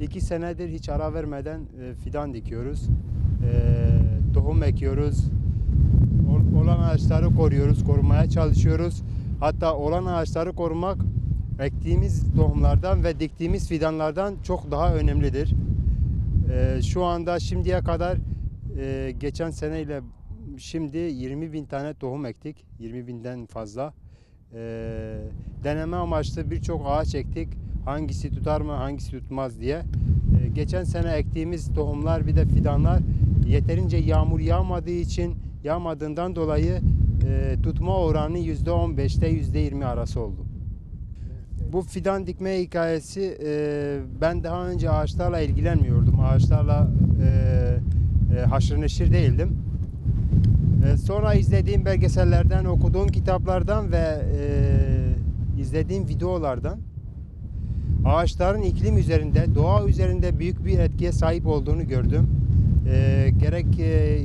İki senedir hiç ara vermeden e, fidan dikiyoruz. E, tohum ekiyoruz. Ol- Olan ağaçları koruyoruz, korumaya çalışıyoruz. Hatta olan ağaçları korumak ektiğimiz tohumlardan ve diktiğimiz fidanlardan çok daha önemlidir. E, şu anda şimdiye kadar e, geçen seneyle şimdi 20 bin tane tohum ektik. 20 binden fazla. E, deneme amaçlı birçok ağaç ektik. Hangisi tutar mı, hangisi tutmaz diye. E, geçen sene ektiğimiz tohumlar bir de fidanlar yeterince yağmur yağmadığı için yağmadığından dolayı e, tutma oranı %15'te %20 arası oldu. Bu fidan dikme hikayesi e, ben daha önce ağaçlarla ilgilenmiyordum. Ağaçlarla e, haşır neşir değildim. Sonra izlediğim belgesellerden, okuduğum kitaplardan ve izlediğim videolardan ağaçların iklim üzerinde, doğa üzerinde büyük bir etkiye sahip olduğunu gördüm. E, gerek e,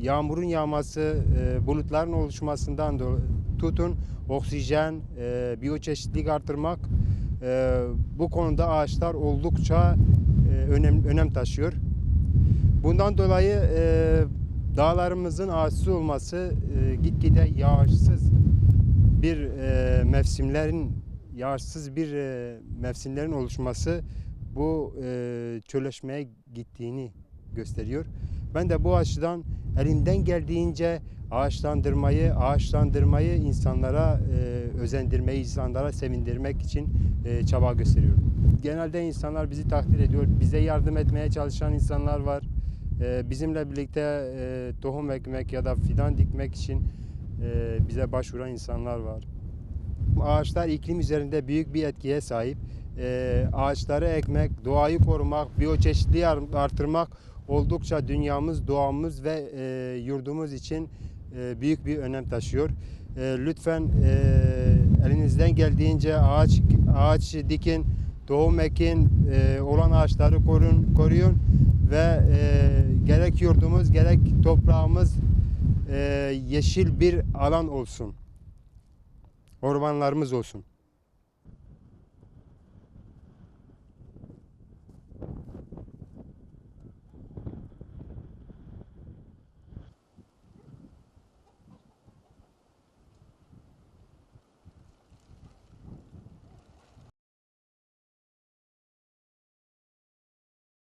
yağmurun yağması, e, bulutların oluşmasından tutun, oksijen, e, biyoçeşitlilik artırmak, e, bu konuda ağaçlar oldukça e, önem, önem taşıyor. Bundan dolayı e, dağlarımızın ağaçsız olması, e, gitgide yağışsız bir e, mevsimlerin yağışsız bir e, mevsimlerin oluşması bu e, çölleşmeye gittiğini gösteriyor. Ben de bu açıdan elimden geldiğince ağaçlandırmayı, ağaçlandırmayı insanlara e, özendirmeyi, insanlara sevindirmek için e, çaba gösteriyorum. Genelde insanlar bizi takdir ediyor. Bize yardım etmeye çalışan insanlar var. E, bizimle birlikte e, tohum ekmek ya da fidan dikmek için e, bize başvuran insanlar var. Ağaçlar iklim üzerinde büyük bir etkiye sahip. E, ağaçları ekmek, doğayı korumak, biyoçeşitliği ar- artırmak oldukça dünyamız, doğamız ve e, yurdumuz için e, büyük bir önem taşıyor. E, lütfen e, elinizden geldiğince ağaç ağaç dikin, tohum ekin, e, olan ağaçları korun, koruyun ve e, gerek yurdumuz gerek toprağımız e, yeşil bir alan olsun. Ormanlarımız olsun.